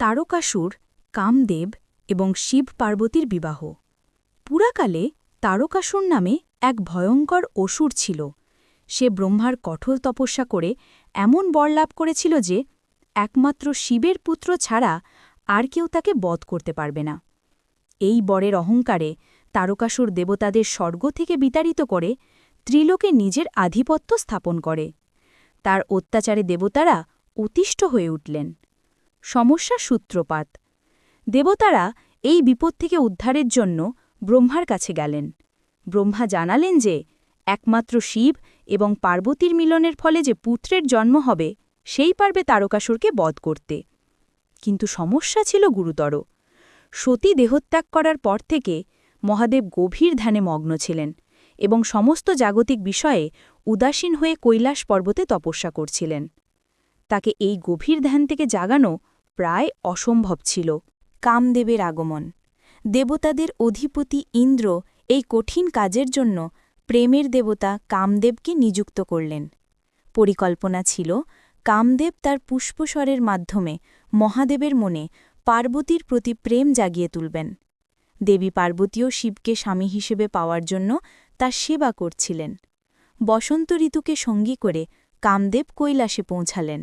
তারকাসুর, কামদেব এবং শিব পার্বতীর বিবাহ। পুরাকালে তারকাসুর নামে এক ভয়ঙ্কর অসুর ছিল। সে ব্রহ্মার কঠোর তপস্যা করে এমন বর লাভ করেছিল যে, একমাত্র শিবের পুত্র ছাড়া আর কেউ তাকে বধ করতে পারবে না। এই বরের অহংকারে তারকাসুর দেবতাদের স্বর্গ থেকে বিতাড়িত করে ত্রিলোকে নিজের আধিপত্য স্থাপন করে। তার অত্যাচারে দেবতারা অতিষ্ঠ হয়ে উঠলেন। সমস্যার সূত্রপাত। দেবতারা এই বিপদ থেকে উদ্ধারের জন্য ব্রহ্মার কাছে গেলেন। ব্রহ্মা জানালেন যে, একমাত্র শিব এবং পার্বতীর মিলনের ফলে যে পুত্রের জন্ম হবে, সেই পারবে তারকাসুরকে বধ করতে। কিন্তু সমস্যা ছিল গুরুতর। সতী দেহত্যাগ করার পর থেকে মহাদেব গভীর ধ্যানে মগ্ন ছিলেন এবং সমস্ত জাগতিক বিষয়ে উদাসীন হয়ে কৈলাস পর্বতে তপস্যা করছিলেন। তাকে এই গভীর ধ্যান থেকে জাগানো প্রায় অসম্ভব ছিল। কামদেবের আগমন। দেবতাদের অধিপতি ইন্দ্র এই কঠিন কাজের জন্য প্রেমের দেবতা কামদেবকে নিযুক্ত করলেন। পরিকল্পনা ছিল, কামদেব তার পুষ্পস্বরের মাধ্যমে মহাদেবের মনে পার্বতীর প্রতি প্রেম জাগিয়ে তুলবেন। দেবী পার্বতীও শিবকে স্বামী হিসেবে পাওয়ার জন্য তার সেবা করছিলেন। বসন্ত ঋতুকে সঙ্গী করে কামদেব কৈলাসে পৌঁছালেন।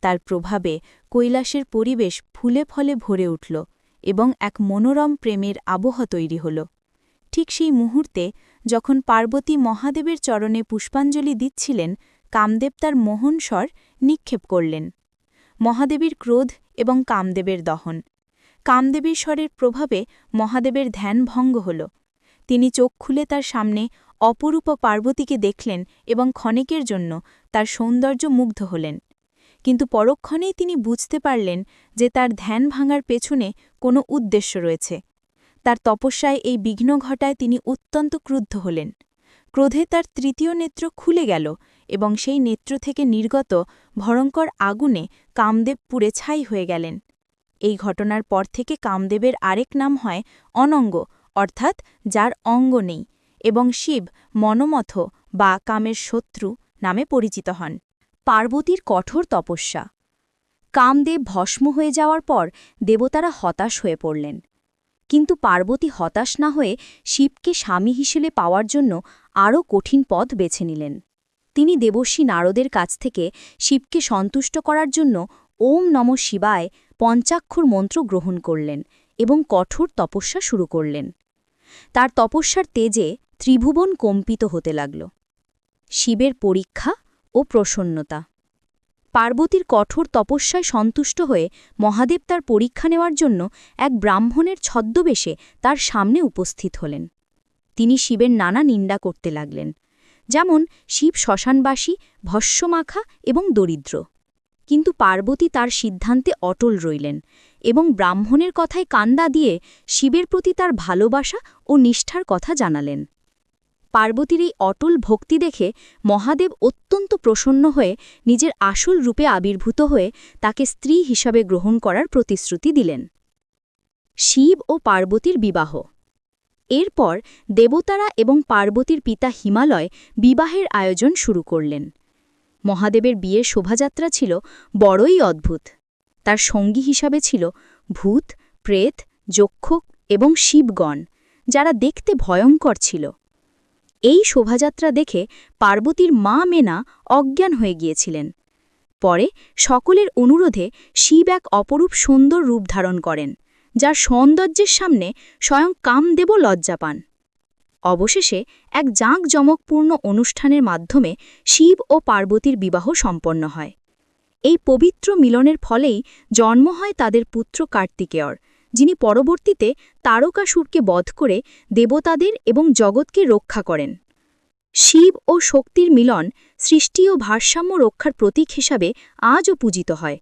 তার প্রভাবে কৈলাসের পরিবেশ ফুলে ফলে ভরে উঠল এবং এক মনোরম প্রেমের আবহ তৈরি হল। ঠিক সেই মুহূর্তে যখন পার্বতী মহাদেবের চরণে পুষ্পাঞ্জলি দিচ্ছিলেন, কামদেব তার মোহন স্বর নিক্ষেপ করলেন। মহাদেবীর ক্রোধ এবং কামদেবের দহন। কামদেবীর স্বরের প্রভাবে মহাদেবের ধ্যান ভঙ্গ হল। তিনি চোখ খুলে তার সামনে অপরূপ পার্বতীকে দেখলেন এবং ক্ষণেকের জন্য তার সৌন্দর্য মুগ্ধ হলেন। কিন্তু পরক্ষণেই তিনি বুঝতে পারলেন যে তার ধ্যান ভাঙার পেছনে কোনো উদ্দেশ্য রয়েছে। তার তপস্যায় এই বিঘ্ন ঘটায় তিনি অত্যন্ত ক্রুদ্ধ হলেন। ক্রোধে তার তৃতীয় নেত্র খুলে গেল এবং সেই নেত্র থেকে নির্গত ভয়ঙ্কর আগুনে কামদেব পুড়ে ছাই হয়ে গেলেন। এই ঘটনার পর থেকে কামদেবের আরেক নাম হয় অনঙ্গ, অর্থাৎ যার অঙ্গ নেই, এবং শিব মনমথ বা কামের শত্রু নামে পরিচিত হন। পার্বতীর কঠোর তপস্যা। কামদেব ভস্ম হয়ে যাওয়ার পর দেবতারা হতাশ হয়ে পড়লেন। কিন্তু পার্বতী হতাশ না হয়ে শিবকে স্বামী হিসেবে পাওয়ার জন্য আরও কঠিন পথ বেছে নিলেন। তিনি দেবর্ষী নারদের কাছ থেকে শিবকে সন্তুষ্ট করার জন্য ওম নম শিবায় পঞ্চাক্ষর মন্ত্র গ্রহণ করলেন এবং কঠোর তপস্যা শুরু করলেন। তার তপস্যার তেজে ত্রিভুবন কম্পিত হতে লাগল। শিবের পরীক্ষা ও প্রসন্নতা। পার্বতীর কঠোর তপস্যায় সন্তুষ্ট হয়ে মহাদেব তার পরীক্ষা নেওয়ার জন্য এক ব্রাহ্মণের ছদ্মবেশে তার সামনে উপস্থিত হলেন। তিনি শিবের নানা নিন্দা করতে লাগলেন, যেমন শিব শ্মশানবাসী, ভস্যমাখা এবং দরিদ্র। কিন্তু পার্বতী তার সিদ্ধান্তে অটল রইলেন এবং ব্রাহ্মণের কথায় কান্দা দিয়ে শিবের প্রতি তার ভালোবাসা ও নিষ্ঠার কথা জানালেন। পার্বতীর এই অটল ভক্তি দেখে মহাদেব অত্যন্ত প্রসন্ন হয়ে নিজের আসল রূপে আবির্ভূত হয়ে তাকে স্ত্রী হিসাবে গ্রহণ করার প্রতিশ্রুতি দিলেন। শিব ও পার্বতীর বিবাহ। এরপর দেবতারা এবং পার্বতীর পিতা হিমালয় বিবাহের আয়োজন শুরু করলেন। মহাদেবের বিয়ের শোভাযাত্রা ছিল বড়ই অদ্ভুত। তার সঙ্গী হিসাবে ছিল ভূত, প্রেত যক্ষ এবং শিবগণ, যারা দেখতে ভয়ঙ্কর ছিল। এই শোভাযাত্রা দেখে পার্বতীর মা মেনা অজ্ঞান হয়ে গিয়েছিলেন। পরে সকলের অনুরোধে শিব এক অপরূপ সুন্দর রূপ ধারণ করেন, যার সৌন্দর্যের সামনে স্বয়ং কামদেব লজ্জা পান। অবশেষে এক জাঁকজমকপূর্ণ অনুষ্ঠানের মাধ্যমে শিব ও পার্বতীর বিবাহ সম্পন্ন হয়। এই পবিত্র মিলনের ফলেই জন্ম হয় তাদের পুত্র কার্তিকেয়র যিনি পরবর্তীতে তারকাসুরকে বধ করে দেবতাদের এবং জগৎকে রক্ষা করেন। শিব ও শক্তির মিলন সৃষ্টি ও ভারসাম্য রক্ষার প্রতীক হিসাবে আজও পূজিত হয়।